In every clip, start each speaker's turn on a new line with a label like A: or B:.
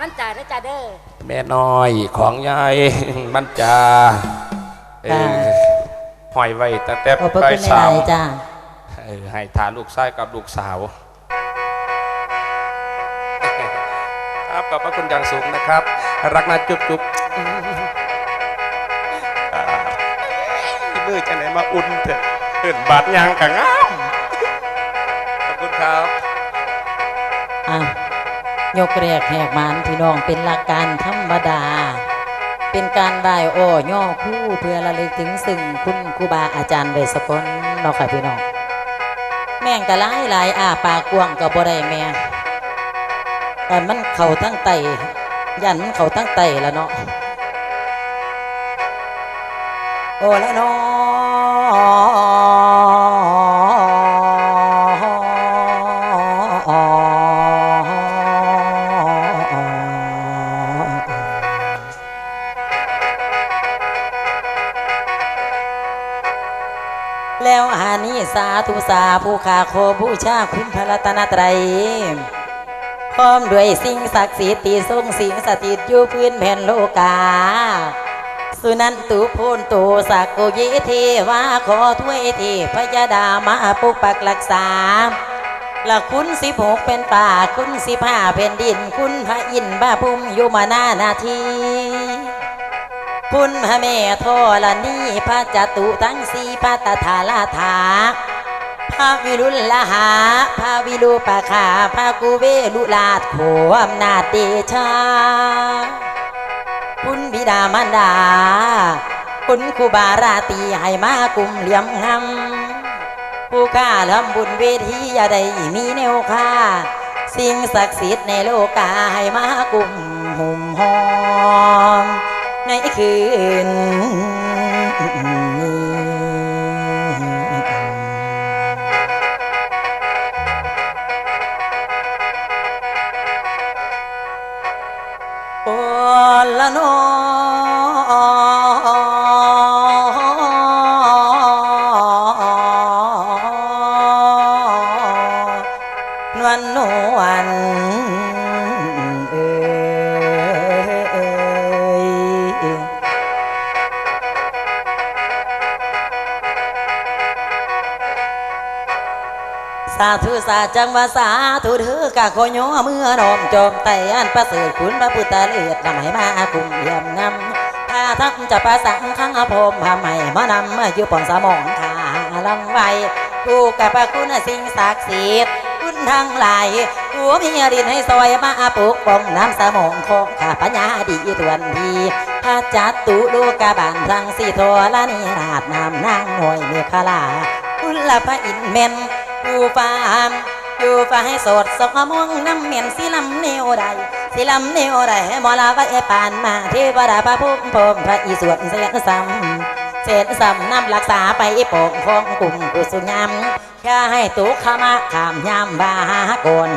A: มันจ่ายแล้วจ้าเด้อ
B: แม่น้อยของยายมันจาเออหอยไว้ตั้งแต่
C: ขอบพระ
B: ใบ
C: คุณใน
B: สา
C: ห
B: ว
C: ลายๆจ้า
B: เออให้ทานลูกชายกับลูกสาวครับขอบพระคุณอย่างสูงนะครับ รักนะจุ๊บจุ๊บอ่ามือจะไหนมาอุ่นเถอะเกิดบาดยางกังอ้าม
C: ยกแรกแหกมานพี่น้องเป็นหลักการธรรมดา เป็นการได้โอ้ย่อคู่เพื่อระลึกถึงซึ่งคุณครูบาอาจารย์ไว้สกลเนาะค่ะพี่น้อง แม่งกะหลายหลายอาปากกวงก็บ่ได้แม่แต่มันเข่าทั้งไตยันมันเข่าทั้งไตแล้วเนาะโอ้และเนาะ สาธุสาผู้ขาโคบูชาคุณพระรัตนตรัยพร้อมด้วยสิ่งศักดิ์สิทธิ์ที่ทรงสิงสถิตอยู่พื้นแผ่นโลกา สุนันตุพูนตุสักกุยิเทวาขอถ้วยเทพยดามาปุกปักรักษาหลักคุณสิบหกเป็นป่าคุณสิบห้าเป็นดิน คุณพระอินทร์บ้าพุ่มอยู่มาหน้านาที คุณพระแม่ทอลนีพระจตุทั้งสีพระตถาลาถาพระวิรุลหาพระวิรูปขาพระกุเวลุลาดโขอำนาจเดชา คุณบิดามารดา คุณคูบาราตีให้มากุมเหลี่ยมงำผู้ข้าทำบุญเวทีอย่าได้มีแนวค่า สิ่งศักดิ์สิทธิ์ในโลกาให้มากุมหุ่มหอม ในคืนนี้โอละนอ ธุสาจังวาสาธุเธอกะขอโยเมื่อนอมจอมไตอันประเสริฐคุณพระพุทธเลือดนำให้มาคุมเยี่ยมงำถ้าทักจะประสังขังอภมพาใหม่มานำมาอยู่ปองสมองขาลำไว้กูกับพระคุณสิ่งศักดิ์สิทธิ์คุณทั้งหลายกูมีรินให้ซอยมาปลุกปองน้ำสมองของข้าปัญญาดีทวนทีพระจัตตุลูกบาลทั้งสี่ทวละนิราชนามนางหน่วยเมฆลาคุณละพระอินเมน อยู่ฟามอยู่ฟ้าให้สดสกม่วงน้ำเมียนสีลำเนวใดสีลำเนวใดมอลาไว้ปานมาเทวดาพระพุ่มพมพระอีสวนเสียซ้ำเศษซ้ำน้ำรักษาไปโป่งฟองกลุ่มกุสุยำแค่ให้ตุกขมาขามยามบากน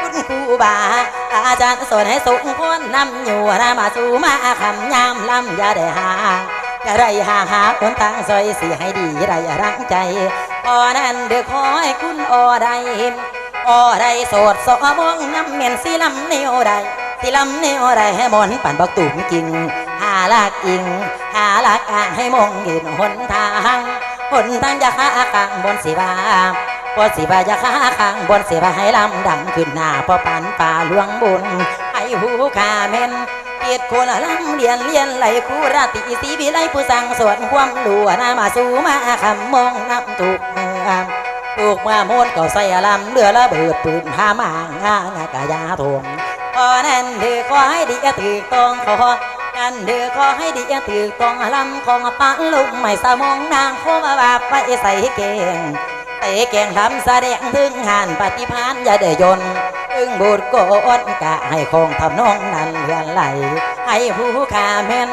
C: คุณครูบา อาจารย์สอนให้สุขคนนำอยู่นามาสู่มาคำยามลำยาได้หาจะได้หาหาคนตั้งซอยสิให้ดีได้รักใจ พอนั้นเดือขอให้คุณออได้ออได้โสดสอมองน้ำเมียนสีลำเนวได้สีลำเนวได้ให้มนปั่นบักตุ่มกินหาลักอิงหาลักอ่างให้มองเห็นหนทางหนทางจะขาขางบนสีบาบนสีบาจะขาขางบนสีบาให้ลำดังขึ้นหน้าพอปันป่าหลวงบุญให้หูคาเมน เกียรติคนละลำเรียนเรียนไหลครูราตรีสีวิไลผู้สั่งสวนความรู้นามาสู่มาคำมองนับถูกเมืองถูกมาโมนก็ใส่ลำเรือระเบิดปืนหามางางากะยาทงพอนั้นเดือขอให้ดีถือตองขอนั้นเดือขอให้ดีถือตองลำของปันลุงไม่สมองนางโคมาบาปไปใส่เก่งเตะแกงทำแสดงถึงหานปฏิพานอย่าได้ยนถึงบูดโกนกะให้คงทำน้องน เลือนไหลให้ผู้ขาแม่น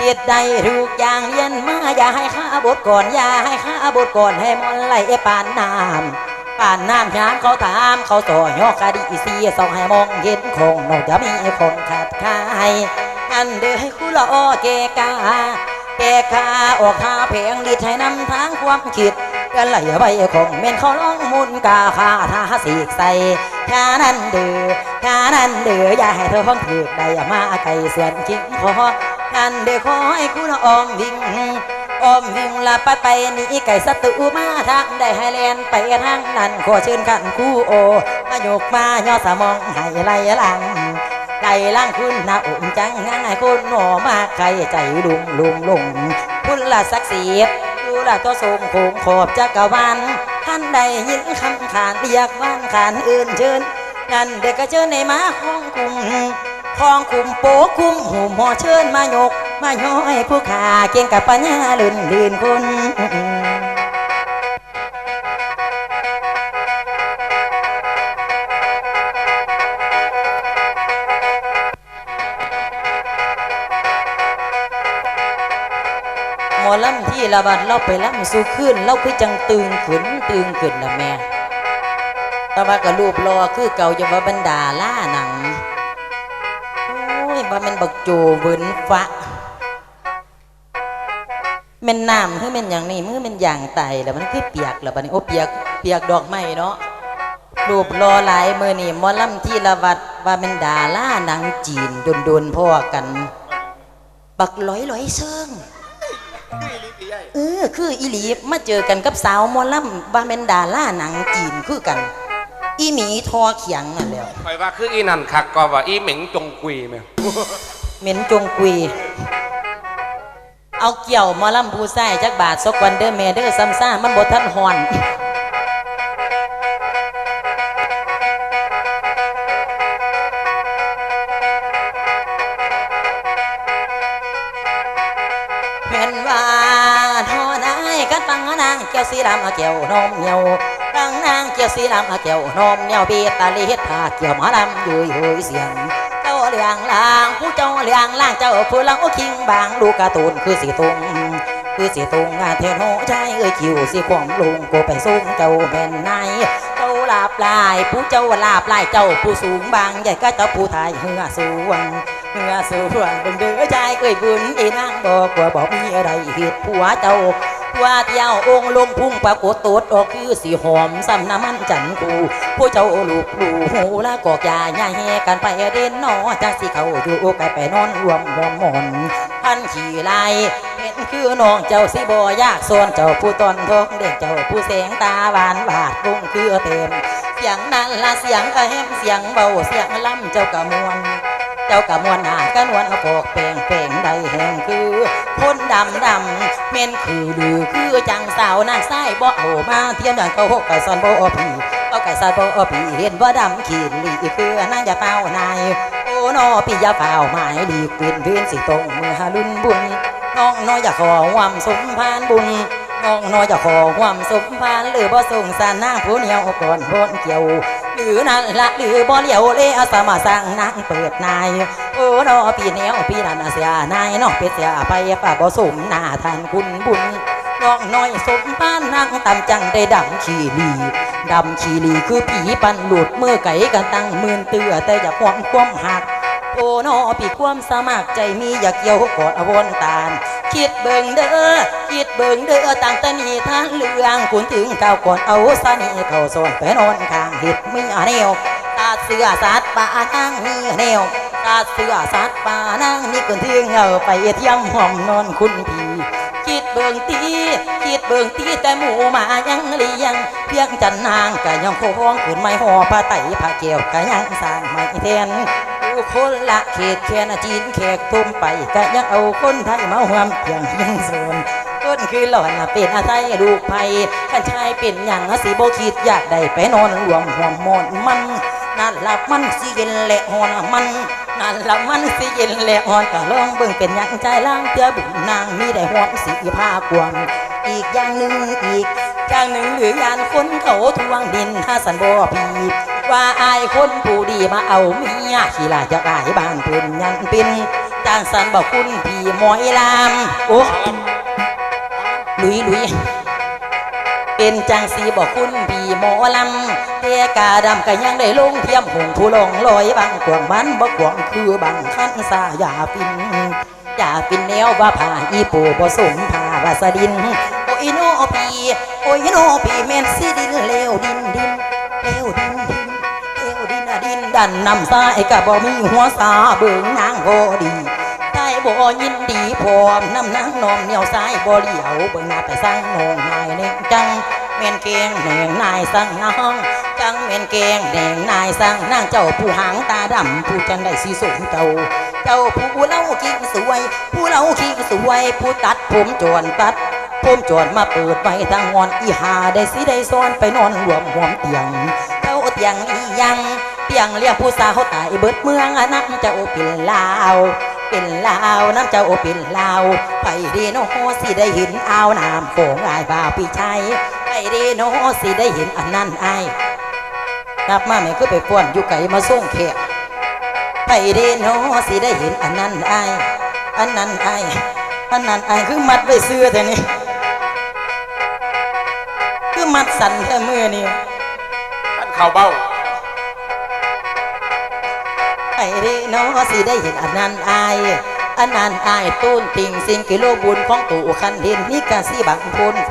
C: คิดได้ทุกอย่างเรียนมาอย่าให้ข้าบทก่อนอย่าให้ข้าบทก่อนให้มนไหลปานน้ำปานน้ำยามเขาถามเขาต่อยอกคดีสีส่องให้มองเห็นคงนอกจะมีคนขัดขายอันเดือให้คู่ละออเกกาแกขาออกหาเพลงดิดให้นำทางความคิด กันไหลใบของเม่นเขาล้องมุนกาคาทาสีกใส่แค่นั้นเดือแค่นั้นเดืออย่าให้เธอห้องถือได้มาไก่ส่วนจิงขอกันเดือขอให้คุณออมวิ่งอมวิ่งละปัดไปนี่ไก่ศัตรูมาทางได้ให้แลนไปทางนั้นขอเชิญกันคู่โอมาโยกมาย่อสมองให้ไหลหลังใจล่างคุณนาอุ่มจังง่ายคุณหนอมาใครใจลุงลุงลุงคุณละศักดิ์ศรีดู ละตัวสมคงขอบจักรวาลท่านใดยินคำขานเรียกว่านขานอื่นเชิญนั่นเด็กก็เชิญในมาห้องคุมคองคุมโป้คุมหูหมอเชิญมายก มาย้อยผู้ขาเก่งกับปัญญาลื่นลื่นคุณ อลำที่ละบัดเราไปลำสู้ขึ้นเราคือจังตึงขึ้นตึงขึ้นละแม่ต่ว่าก็รูปรอคือเก่าจะว่าบรรดาล่าหนังโอ้ยว่ามันบักโจเวินฟะแม่นน้ำคือแม่นอย่างนี้มือแม่นอย่างไตแล้วมันคือเปียกแล้วบัดนี้โอ้เปียกเปียกดอกไม้เนาะรูปรอหลายมือนี่มอลำที่ละวัดว่าเป็นดาล่าหนังจีนโดนๆพ่อกัน บักลอยลอยเซิง เออ คืออีหลีมาเจอกันกับสาวหมอลำบาเมนดาล่าหนังจีนคือกัน อีหมีทอเขียงนั่นแหล้ว
B: คอยว่าคืออีนั่นคักก็ว่าอีเหม็งจงกุยแม่
C: เหม็นจงกุย เอาเกี่ยวหมอลำผู้ใส่จักบาทซกวันเดอร์เมเดอร์ซัมซ่ามันบททันหอนเห็นว่าียวสีดำเอาเกี่ยวนมเหนียวตังนางเกี่ยวสีดำเอาเกี่ยวนมเหนียวเบีตาลีเฮ็ดผาเกี่ยวหมาดำยู่เฮยเสียงเจ้าเลียงลางผู้เจ้าเลียงล่างเจ้าผู้ลังโอคิงบางลูกกร์ตูนคือสีตุงคือสีตุงงาเทโนใจเอ้ยคิวสีความลุงกูไปสูงเจ้าเป็นนายเจ้าลาบลายผู้เจ้าลาบลายเจ้าผู้สูงบางใหญ่ก็เจ้าผู้ไทยเหือสูงเมื่อสู่หวังเบิ่งเดือใจเอ้ยบุญอีนางบอกว่าบอกมีอะไรเหตุผัวเจ้า ว่าเที่ยวองค์ลงพุ่งปรากฏตดออกคือสีหอมซ้ำน้ำมันจันกูผู้เจ้าลูกลูหูละกอกยาใหญ่กันไปเด่นนอจากสิเขาอยู่ไกลไปนอนรวมรวมหมอนพันขี่ไลเห็นคือน้องเจ้าสิบอยากส่วนเจ้าผู้ตอนทองเด็กเจ้าผู้แสงตาหวานบาดบุ้งคือเต็มเสียงนั้นละเสียงกระแหมเสียงเบาเสียงล่ำเจ้ากะมวนเจ้ากะมวนหน้ากันวนเอาพอกแปลงแปลงใดแห่งคือ คนดำดำเม่นคือดือคือจังสาวนางไส้บ่เอามาเทียมอย่างเขาหกไก่ซอนบ่อผีเอาไก่ซอนบ่อผีเห็นว่าดำขีดลีคือนางอย่าเป้านายโอ้นอพี่อย่าเป้าหมายลีกเป็นเพื่อนสิตรงมือหาลุนบุญน้องน้อยอย่าขอความสมพานบุญน้องน้อยจะขอความสมพานหรือบ่ส่งสารนางผู้เหนียวก่อนพ้นเกี่ยว หรือนั่นละหรือบ่เลียวเลยอาสมาสร้างนางเปิดนายโอ้นอปีแนวปีนั้นเสียนายน้องเป็ดเสียไปฝากบ่สมหน้าทานคุณบุญน้องน้อยสมปานนางตำจังได้ดำขี้ลีดำขี้ลีคือผีปันหลุดเมื่อไก่กันตั้งมื่นเตือแต่อย่าความความหักโอ้นอปีความสมัครใจมีอยากเกี่ยวกอดอวนตาลคิดเบิ่งเด้อคิด เบิ่งเด้อตั้งต่นี้ทางเรื่องคุณถึงเก้าก่อนเอาสนีเข้าส่วนไปนอนข้างเห็ดมีอาแนวตาเสือสัตว์ป่านางมีแนวตาเสือสัตว์ป่านางนี่คนถึงเอาไปเที่ยมห้องนอนคุณพีคิดเบิ่งตีคิดเบิ่งตีแต่หมูมายังเลี้ยงเพียงจันนางก็ยังโค้งขึ้นไม่ห่อผ้าไตผ้าเกี่ยวก็ยังสร้างไม่แทนผู้คนละเขตแค่นจีนแขกทุ่มไปก็ยังเอาคนไทยมาห่วมเพียงยังโซน นคือหล่อนน่ะเป็นอาไทยลูกไผ่ขันชายเป็นอย่างสิโบคิดอยากได้ไปนอนรวมห่วมหมอนมันนั่นหละมันสิเย็นและหอนมันนั่นละมันสิเย็นและหอนก็ลองเบิ่งเป็นอย่างใจล่างเพื่อบุญนางมีได้หอมสีผ้ากวางอีกอย่างหนึ่งอีกอย่างหนึ่งหรือยานคนเขาทวงดินถ้าสันบ่พีว่าอายคนผู้ดีมาเอาเมียขี้ลาจะกายบ้านเพิ่นยันเป็นจางสันบอกคุณพี่มอยลามโอ้ ลุยลุยเป็นจังสีบอกคุณพี่หมอลำเทกาดำก็ยังได้ลงเทียมหงผู้ลงลอยบางกวางมันบ่กวางคือบางคันสาอย่าปินอย่าปินแนวว่าผ่าอีปูบ่สมผ่าวาสดิน โอ้ยโนพีโอ้ยโนพีแม่นสิดินเลวดินดินเลวดินดินเลวดินอะดินดันนำซ้ายกะบ่มีหัวสาเบิ่งนางโบดี บ่ยินดีพร้อมนำนางนอมเหนียวซ้ายบ่เลี้ยวเบิ่งหน้าไปสร้างนองนายเน่งจังแม่นเกงแหน่งนายสั่งน้องจังแม่นเกงแหน่งนายสั่งนางเจ้าผู้หางตาดำผู้จังได้สีสมเจ้า เจ้าผู้เล่าคิงสวย ผู้เล่าคิงสวย ผู้ตัดผมจวนตัดผมจวนมาเปิดไปทางงอนอีหาได้สิได้ซ้อนไปนอนรวมหัวมเตียงเจ้าเตียงอียังเตียงเลียงผู้สาวตายเบิดเมืองอนนั้นเจ้าเป็นลาว เป็นลาวน้ำเจ้าเป็นลาว ไปดีโนสิได้เห็นอ่าวน้ำโขงอายบ่าวพี่ชัยไปดีโนสิได้เห็นอันนั้นอายกลับมาแม่ก็ไปป้วนอยู่ไก่มาส่งแขกไปเดโนสิได้เห็นอันนั้นไอายอันนั้นไอายอันนั้นไอายคือมัดไว้เสื้อแต่นี่คือมัดสันแค่มือนี่
B: ท่านเข่าเบ้า
C: ไปเดโนสิได้เห็นอันนั้นอายอันนั้นอายตูนติ่งสิ่งกิโลบุญของตู่คันเห็นนี่กะสิบังพูนโฟ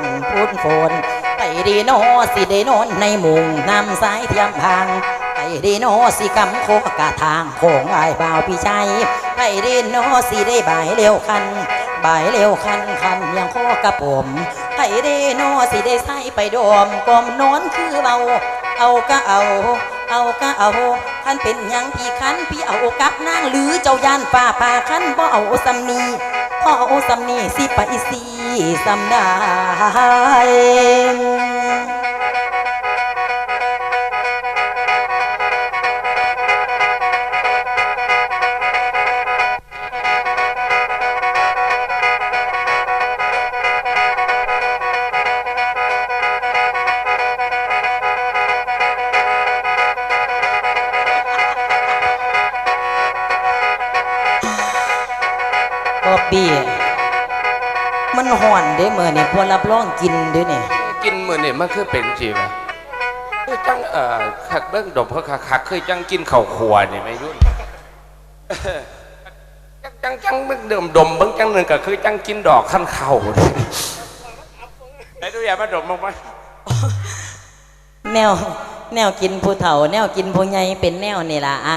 C: นพูนโฟนไปเดโนสิได้นอนในมุงน้ำสายเทียมพางไปเดโนสิกำโคกะทางของไอ้ายบ่าวพี่ชัยไปเดโนสิได้บ่ายเร็วคันบ่ายเร็วคันคันยังโคกระผมไปเดโนสิได้ใส่ไปดอมกอมนอนคือเบาเอาก็เอา เอาก็เอาขันเป็นยังพี่คันพี่เอากับนางหรือเจ้าย่านป่าป่าคันบ่เอาสำนีพ่อเอาสำนีสิไปสิสำได้ บอบบี้มันห่อนเด้เมื่อนี่พวกรับรองกินเด้เนี่ย
B: กินมือนี่มันคือเป็นจีวะคือจังเอ่อขักเบิ้งดมเขาขักขักเคยจังกินข้าวขัวนี่ไม่รุ่นจังจังเบิ้งเดิมดมเบิ้งจังหนึ่งก็คือจังกินดอกขั้นเข่าไอ้ดูอย่ามาดมมั้งไหม
C: แนวแนวกินผู้เฒ่า แนวกินผู้ใหญ่เป็นแนวนี่ล่ะอะ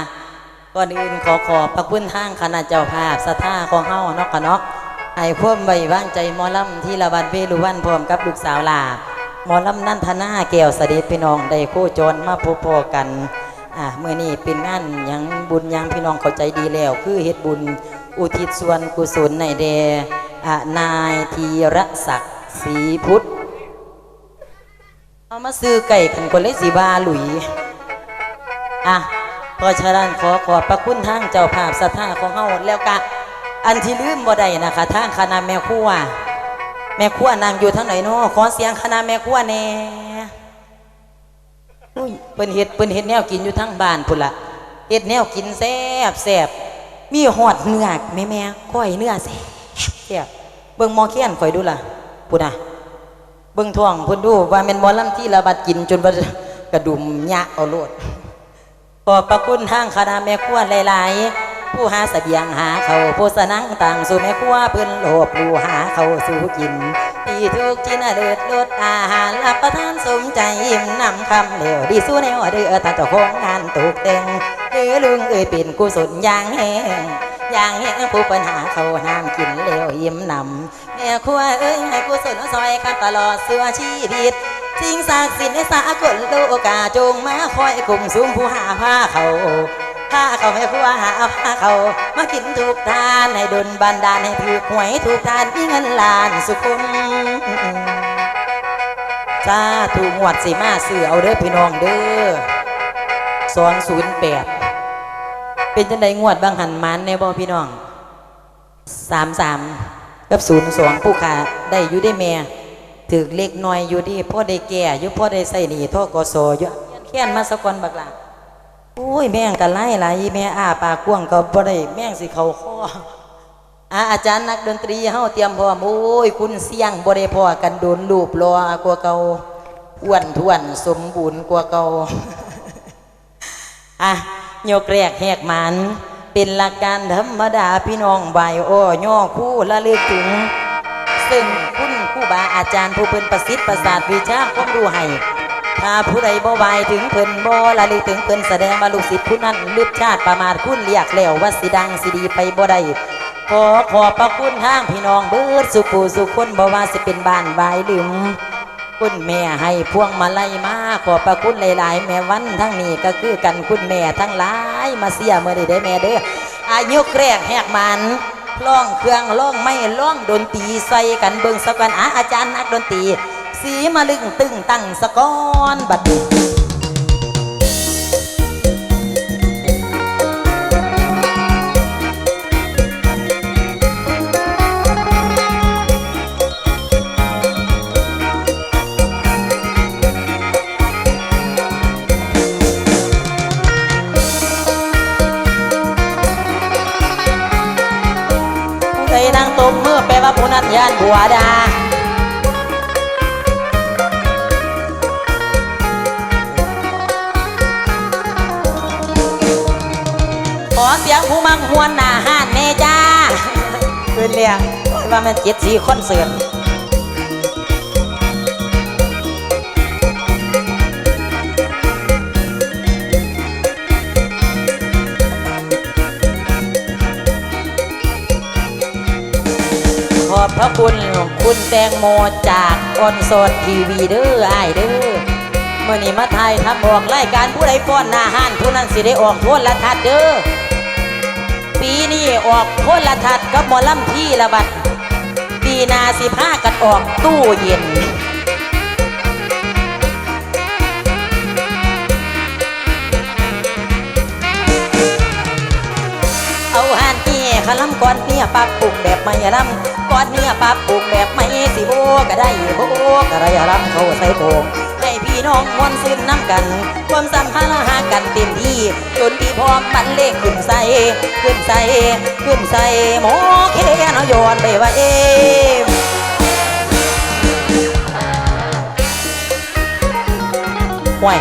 C: ก่อนอื่นขอขอบพระคุณทางคณะเจ้าภาพสถาของเฮาเนาะค่ะเนาะให้พ่วมใบวางใจมอลำที่ละวันเวลุวันพร้อมกับลูกสาวลาหมอลำนั่นทนาแก้วเสด็จพี่น้องได้โคจรมาพบพอกันอะเมื่อนี้เป็นงานยังบุญยังพี่น้องเข้าใจดีแล้ว คือเฮ็ดบุญอุทิศส่วนกุศลในแด่อะนายธีรศักดิ์ศรีพุทธเอามาซื้อไก่กันคนเลยสีบาหลุยอะ เพอฉะนั้นขอขอบพระคุณทางเจ้าภาพสถานของเฮาแล้วกะอันที่ลืมบ่ได้นะคะทางคณะแม่ครัวแม่ครัวนางอยู่ทางไหนเนาะขอเสียงคณะแม่ครัวแน่เปิ้นเฮ็ดเปิ้นเฮ็ดแนวกินอยู่ทางบ้านพุ่นละเฮ็ดแนวกินแซ่บแซ่บมีหอดเนื้อแม่แม่ก้อยเนื้อแซ่บแซ่บเบิ่งมอเคียนข่อยดูล่ะพุ่นน่ะเบิ่งท่วงพิ่นดูว่าแม่นมอลำที่ระบาดกินจนกระดุมยะเอาโลด ขอบพระคุณทางคณะแม่ครัวหลาย ๆ ผู้หาเสบียงหาเขาผู้สนังต่างสู่แม่ครัวเพิ่นโลบลูหาเขาสู่กินที่ทุกที่น่าเลิศลดอาหารรับประทานสมใจอิ่มนำคำเหลวดีสู้แนวเดือตาเจ้าของงานตกแต่งเออลุงเอ้ยเป็นกุศลอย่างแห้งอย่างแห้งผู้ปัญหาเขาห้ามกินเหลวอิ่มนำแม่ครัวเอ้ยให้กุศลซอยกันตลอดเสื้อชีวิต สิ่งศักดิ์สิทธิ์ในสากลโลกาจงมาคอยกลุ่มซุ้มผู้หาผ้าเขาผ้าเขาให้ครัวหาผ้าเขา มากินทุกทาน ให้ดลบันดาลให้ถูกหวยถูกทานมีเงินล้านสุขุมจ้าถูกงวดสิมาซื้อเอาเด้อพี่น้องเด้อสองศูนย์แปดเป็นจังไดงวดบางหันมันในบ่พี่น้องสามสามกับศูนย์สองผู้ขาได้อยู่ได้แม่ ถือเล็กน้อยอยู่ดีพ่อได้แก่อยู่พ่อได้ใส่หนีท่อกสอยู่แค้นมาสกอนบักหลาโอ้ยแม่งกันไล่หลายแม่อ้าปากกว้างก็บ่ได้แม่งสิเขาข้ออาอาจารย์นักดนตรีเฮาเตรียมพร้อมโอ้ยคุณเสี่ยงบ่ได้พอกันโดนรูปรอกว่าเก่าอ้วนท้วนสมบูรณ์กว่าเก่าอะโยกแรกแหกหมันเป็นหลักการธรรมดาพี่น้องใบายอ้อย่อคู่ละลึกถึง ซึ่งคุณ บาอาจารย์ผู้เพิ่นประสิทธิ์ประสาทวิชาความรู้ให้ถ้าผู้ใดบ่ไวายถึงเพิ่นบ่ละลึกถึงเพิ่นแสดงว่าลูกศิษย์ผู้นั้นลึกชาติประมาทคุณเรียกแล้วว่าสิดังสิดีไปบ่ได้ขอขอบพระคุณทางพี่น้องเบิดสุปูสุคนบ่ว่าสิเป็นบ้านวายลืมคุณแม่ให้พวงมาลัยมาขอบพระคุณหลาย ๆ แม่วันทั้งนี้ก็คือกันคุณแม่ทั้งหลายมาเสียเมื่อใดเด้แม่เด้ออายุแรกแหกมัน ล่องเครื่องล่องไม่ล่องดนตรีใส่กันเบิ่งสกันอาอาจารย์นักดนตรีสีมาลึงตึงตั้งสะกอนบัดนี้ ยานบัวดาขอเสียงผู้มังหวนหน้าห้านแม่จ้าคืนเรียงว่ามันเจ็ดสีคอนเสิร์ต คุณคุณแตงโมจากออนโซนทีวีเด้อไอเด้อเมื่อนี้มาไทยทำออกรายการผู้ใดฟ้อนหน้าห้านผู้นั้นสิได้ออกโทษละทัดเด้อปีนี้ออกโทษละทัดกับหมอลำที่ละบัดปีนาสิผ้ากันออกตู้เย็นเอาหันเตียขลำก่อนเตียปรับปรุงแบบไม่ลำ กอนเนื้อปับปรุงแบบไม่สิโบก็ได้โบก็ได้ลำเขาใส่โป่งให้พี่น้องมวนซึมน้ำกัน ความสัมพันธ์หากันเต็มที่จนที่พร้อมบันเลงขึ้นใส่ขึ้นใส่ขึ้นใส่หมอแค่นอยอนไปว่าเอมห่วย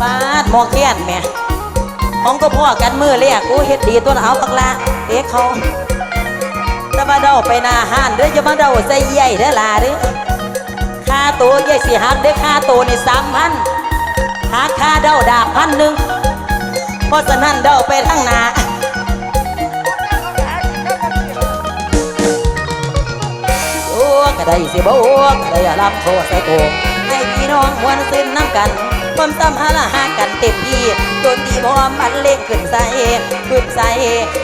C: ปาดมอแค้นแม่ของก็พ่อกันมือเรียกกูเฮ็ดดีตัวเอาปักละเด็กเขา จะมาเดาไปหนาห้านเด้อจะมาเดาใส่ใหญ่เด้อล่ะเด้อค่าตัวใหญ่สิหักเด้อค่าตัวนี่สามพันหาค่าเดาดาบพันหนึ่งเพราะฉะนั้นเดาไปทั้งหนาโอ้ก็ได้สิบ่โอ้ก็ได้รับโทษใส่โกงให้พี่น้องมวนซึ้นน้ำกัน ความสัมพันธ์หากันเต็มที่จนที่พร้อมมันเล่งขึ้นใส่ขึ้นใส่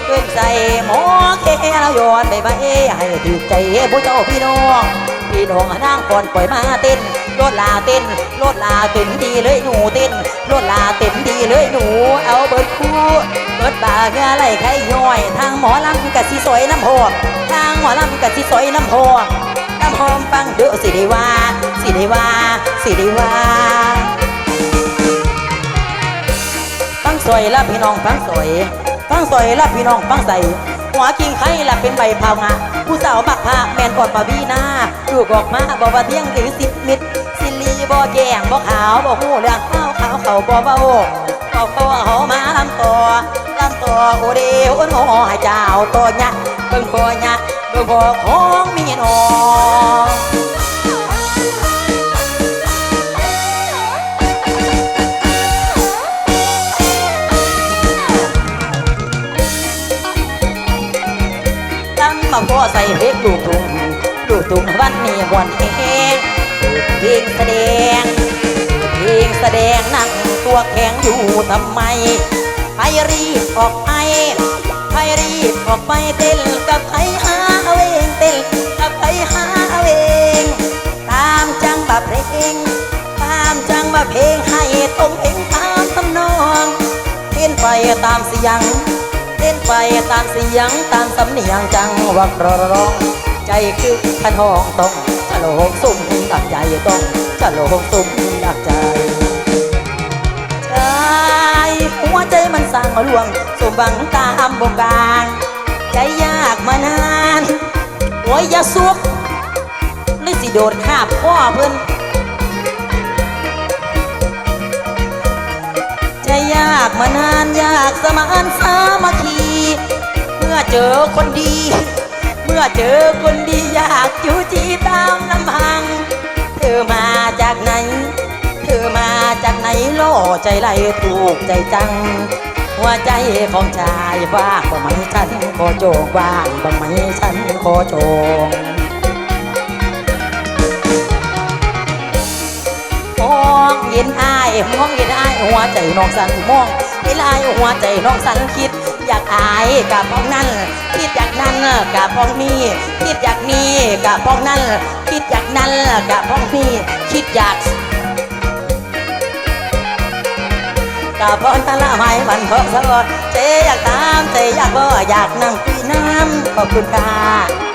C: ขึ้นใส่หมอเคเราย้อนไปไปให้ถือใจผู้เจ้าพี่น้องพี่น้องนางก่อนปล่อยมาเต้นรถลาเต้นรถลาเต็มดีเลยหนูเต้นรถลาเต็มดีเลยหนู เอาเบิดคู่รถบาเงาไหลไข่ย่อย ทางหมอลำกะสิสวยน้ำหอกทางหมอลำกะสิสวยน้ำหอกน้ำหอมฟังเด้อสิได้ว่าสิได้ว่าสิได้ว่า สวยละพี่น้องฟังสวยฟังสวยละพี่น้องฟังใสหัวกิ่งไข่ละเป็นใบพาวงาผู้สาวบักพาแมนกอดปาวีนาลูกออกมาบอกว่าเที่ยงหรือสิบมิตรสิลีบ่แกงบ่ขาวบ่หูเรื่องข้าวขาวเขาบ่เบาเอาตัวเขามาลำต่อลำต่อโอเดโอนหอให้เจ้าตัวยักเบิ่งพอยักเบิ่งพอของมีน้อง ใส่เพลงลูกตุงลูกตุงวันนี้หวนเองเพลงแสดงเพลงแสดงนั่งตัวแข็งอยู่ทำไมใครรีบออกไปใครรีบออกไปเต้นกับใครหาเอาเองเต้นกับใครหาเอาเองตามจังบะเพลงตามจังบะเพลงให้ตรงเพลงตามทำนองเต้นไปตามเสียง ต้นไปตามเสียงตามสำเนียงจังหวักรอร้อง ใจคือขันห้องต้องฉลองสุ่มดักใจต้องฉลองสุ่มดักใจใจหัวใจมันสั่งลวงสมบังตามบงการ ใจยากมานานโอ้ยอย่าซุกนึกสิโดนขาบพ่อเพิ่น ยากมานานยากสมานสามัคคี เมื่อเจอคนดี เมื่อเจอคนดีอยากจูจีตามลำพัง เธอมาจากไหน เธอมาจากไหนล่อใจไหลถูกใจจัง หัวใจของชายว่างบ่ไหมฉันขอโจงว่างบ่ไหมฉันขอโจง เห็นอายมองเห็นอายหัวใจน้องสันมองเห็นอายหัวใจน้องสันคิด อยากอายกับพ้องนั้นคิดอยากนั้นกับพ้องนี้คิดอยากนี้กับพ้องนั้นคิดอยากนั้นกับพ้องนี้คิดอยากกับพ้องนั้นละไม่มันเพาะสลดเจอยากตามเจอยากบ่อยากนั่งคุยน้ำขอบคุณค่ะ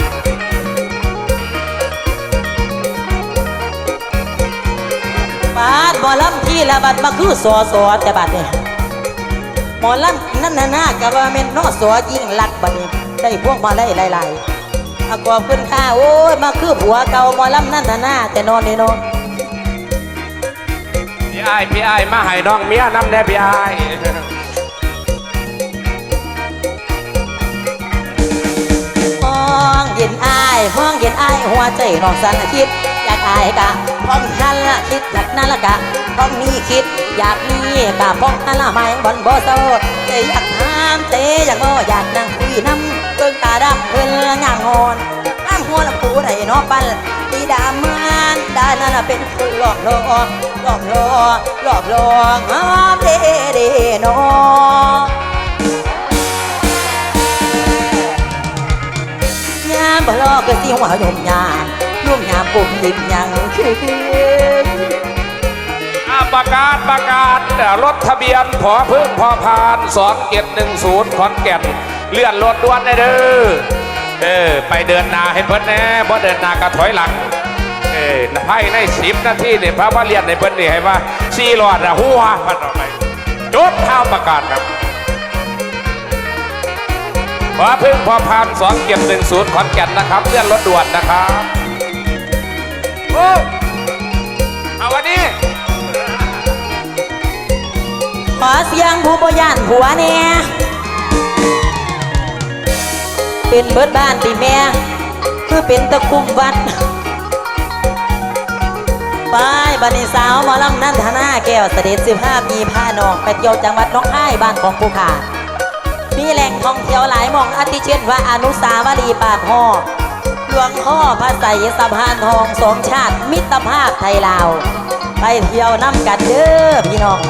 C: บาดหมอลำที่ละบัดมาคือสอสอแต่บัดเนี่ยหมอลำนั่นน่ะนะกะว่าเม็นนอสอยิ่งลักบัดนี้ได้พวกมาไล่ไล่ไล่อากอบขึ้นข้าโอ้ยมาคือผัวเก่าหมอลำนั่นน่ะนะแต่นอนนี่เนอน
B: พี่ไอ้ายพี่ไอ้ายมาให้น้องเมียน้ำแน่พี่ไอ้าย
C: มองเห็นอายมองเห็นอายหัวใจน้องสันคิดอยากอายกะพ้องทันละคิดอยากนั่นละกะพ้องนี้คิดอยากนี้กะพ้องทันละไม่บอนบ่โซเจอยากถามเจอยากบ่อยากนั่งคุยน้ำเบิ่งตาดำเพิ่นงามงอนน้ำหัวลำพูได้นอปันดีดามันได้นั่นน่ะเป็นคนหลอกหลอกหลอกหลอกหลอกหลอกอ้ามเดเดนอยามบ่รอก็สิหัวยุ่มยาม ยุ่มยามปุ่มหยิบยังคือ
B: อ่าประกาศประกาศรถทะเบียนพอพึ่งพอพานสองเจ็ดหนึ่งศูนย์ขอนแก่นเลื่อนรถด่วนได้เด้อเออไปเดินนาให้เพิ่นแหน่บ่เดินนาก็ถอยหลังเออภายในสิบนาทีเนี่ยพระว่าเรียนในเพิ่นนี่ให้ว่าซีรอดอะหัวพันออกไปจุดข้าวประกาศครับพอพึ่งพอพานสองเก็บหนึ่งศูนย์ขอนแก่นนะครับเลื่อนรถด่วนนะครับ โอ้เอาวันนี้
C: ขอเสียงผู้บ่ย่านผัวเนี่ยเป็นเบิดบ้านติแม่คือเป็นตะคุมวัดไปบันี้สาวหมอลำนันทนาแก้วเสด็จสิบห้ามีพานองไปเที่ยวจังหวัดน้องคายบ้านของผู้ขามีแหล่งท่องเที่ยวหลายหมองอาทิเช่นว่าอนุสาวรีย์ปากห่อ หลวงพ่อพระไสสะพานทองสองชาติ มิตรภาพไทยลาว ไปเที่ยวน้ำกันเด้อพี่น้อง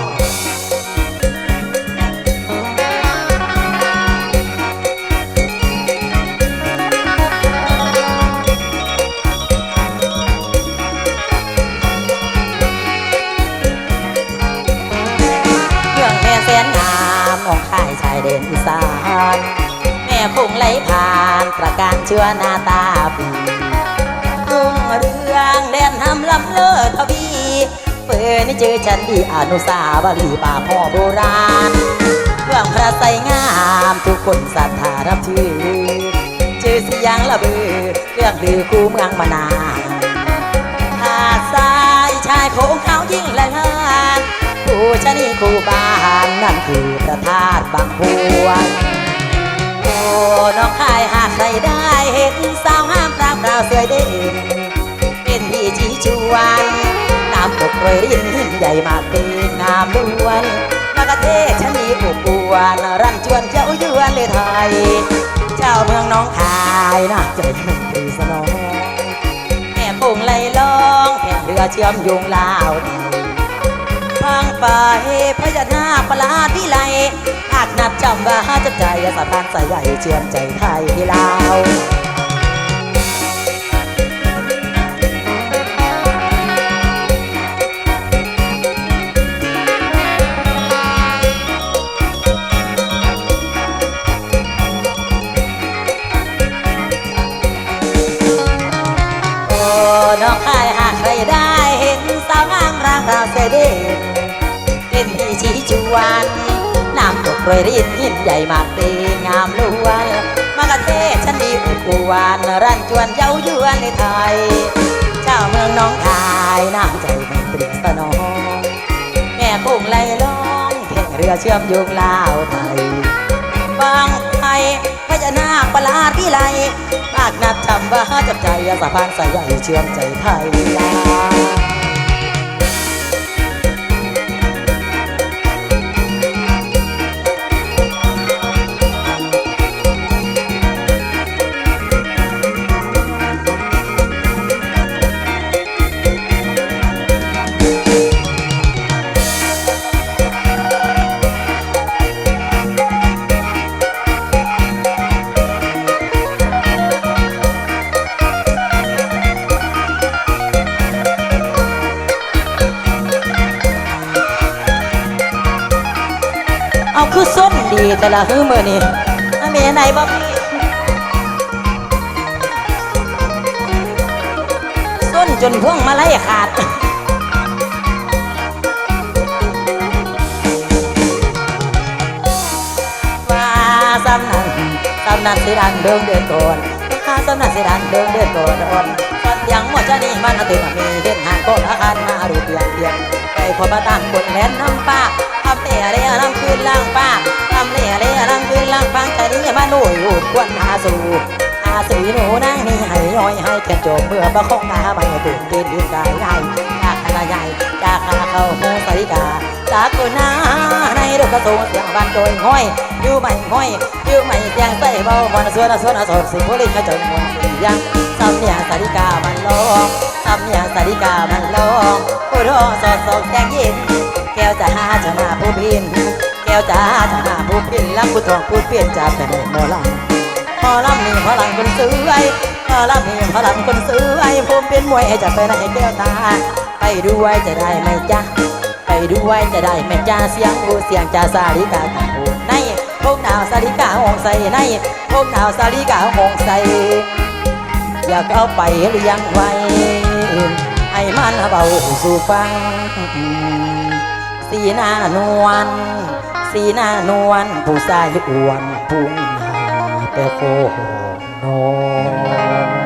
C: เครื่องแม่แสนงามน้องค่ายชายเด่นอีสาน คงไหลผ่านประการเชื่อหน้าตาปีรุ่งเรืองแดนทำลำเลิศทวีเปิดนี่เจอฉันดีอนุสาวรีย์ป่าพ่อโบราณเครื่องพระไสยงามทุกคนศรัทธารับถือชื่อเสียงระเบือเรื่องลือคู่เมืองมานานหาดทรายชายโขงเขายิ่งละงานผู้ชนีคู่บ้านนั่นคือพระธาตุบางพวน น้องคายหากใครได้เห็นสาวห้ามพรางพราวสวยเด่นเป็นที่ชี้ชวนน้ำตกโรยรินใหญ่มากเป็นงามล้วนมากระเทศชนีผูกปวนรันจวนเจ้าเยือนเลยไทย เจ้าเมืองน้องคายน่าใจมันปรีสนองแม่ปุ่งไหลลองแข่งเรือเชื่อมโยงลาวไทยฟังไปพญานาคประหลาดวิไล จำว่าจะใจสะพานสายใหญ่เชื่อมใจไทยลาวโอ้น้องคายหากใครได้เห็นสาวงามร่างราวเสด่นเป็นที่ชี้ชวน กโรยรินหินใหญ่มากดีงามล้วนมากระเทศฉันดีอุกวานรันจวนเย้ายวนในไทย เจ้าเมืองน้องคายน้ำใจมันตรีสนอง แม่คงไหลล่องแข่งเรือเชื่อมโยงลาวไทยบางไทยพญานาคประหลาดวิไลปากนัดจำว่าจับใจสะพานสายใหญ่เชื่อมใจไทยลา เอาคือส้นดีแต่ละฮื้อมือนี่อเมียไหนบ่พี่ส้นจนพ่วงมาไล่ขาดว่าสำนันสำนันสิดันเดิงเดือนก่อนข้าสำนันสิดันเดิงเดือนก่อนอ่อนก่อนยังหมดจะนี่มันตื่นมีเห็นห่างก็อาคารมาดูเปียงเปียงไปพอมาตั้งบนแลนน้ำป้า ทำเตะเรียน้ำคืนล่างป้าทำเตะเรียน้ำคืนล่างป้าใจนี้มาหนุ่ยอุดควนหาสูอาสีหนูนั่งนี่ให้ย้อยให้แก่โจมเมื่อประคองหน้าไม่ตื่นเต้นดีกายใหญ่จากขนาใหญ่จากขาเข้าโมสริกาจากคนหน้าในดอกระสูงเสียงบันโดยห้อยอยู่ไม่ห้อยอยู่ไม่เสียงใส่เบาวันสวนสวนสดสิบุรีขจรมวลสียังสำเนียงสาริกามันลองสำเนียงสาริกามันลองผู้รอสดสดแดงยิน ก้วจะหาจะมาผู้พิน แก้วจะหาจะมาผู้พินลำผู้ทองผู้เปลี่ยนจากแต่หมอลำพอลำนี่พอลำคนซื้อไอ้พอลำนี่พอลำคนซื้อไอ้ผมเป็นมวยจะไปไหนแก้วตา ไปด้วยจะได้ไหมจ๊ะไปด้วยจะได้แม่จ้าเสียงอูเสียงจ้าสาลิกาตะโูในพวกดาวสาลิกาหงใส่ในพวกดาวสาลิกาหงใส่อยากเอาไปเลี้ยงไว้ให้มันเบาสู่ฟัง สีหน้านวลสีหน้านวลผู้ชายอ้วนพุงหาแต่โคโหนอ